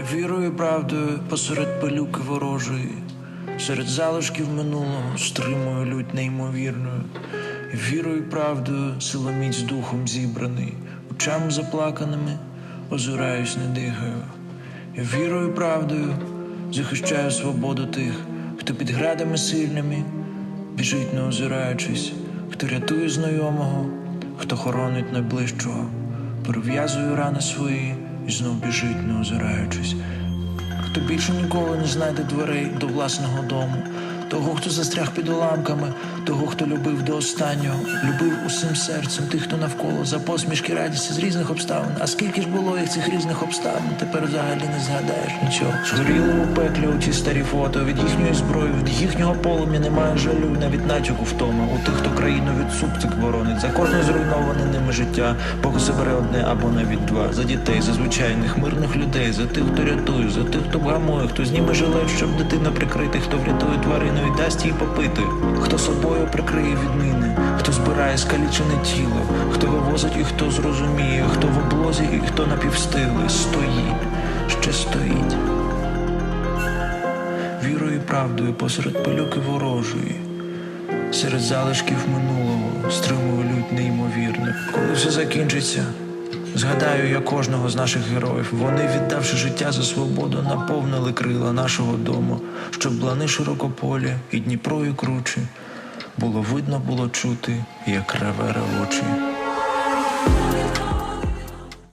Вірою правдою посеред пилюки ворожої, серед залишків минулого стримую лють неймовірною. Вірою правдою силоміць духом зібраний, очами заплаканими озираюсь, не дихаю. Вірою правдою захищаю свободу тих, хто під градами сильними біжить, не озираючись, хто рятує знайомого, хто хоронить найближчого, перев'язує рани свої і знов біжить, не озираючись. Хто більше ніколи не знайде дверей до власного дому, того, хто застряг під уламками, того, хто любив до останнього, любив усім серцем тих, хто навколо за посмішки радісті з різних обставин. А скільки ж було їх цих різних обставин, тепер взагалі не згадаєш нічого. Згоріли у пеклі оті старі фото від їхньої зброї, від їхнього полум'я немає жалю, навіть натяку втома. У тих, хто країну від супцик боронить, за кожне зруйноване ними життя, Бог забере одне або навіть два. За дітей, за звичайних мирних людей, за тих, хто рятує, за тих, хто вгамує, хто зніме жилет, щоб дитина прикрити, хто врятує тварину і дасть їй попити, хто собою прикриє відміни, хто збирає скалічене тіло, хто вивозить і хто зрозуміє, хто в облозі і хто напівстили, стоїть, ще стоїть. Вірою і правдою посеред пилюки ворожої, серед залишків минулого стримую лють неймовірних. Коли все закінчиться, згадаю я кожного з наших героїв. Вони, віддавши життя за свободу, наповнили крила нашого дому, щоб блани широкополі і Дніпро і кручі. Було видно, було чути, як реве ревочі.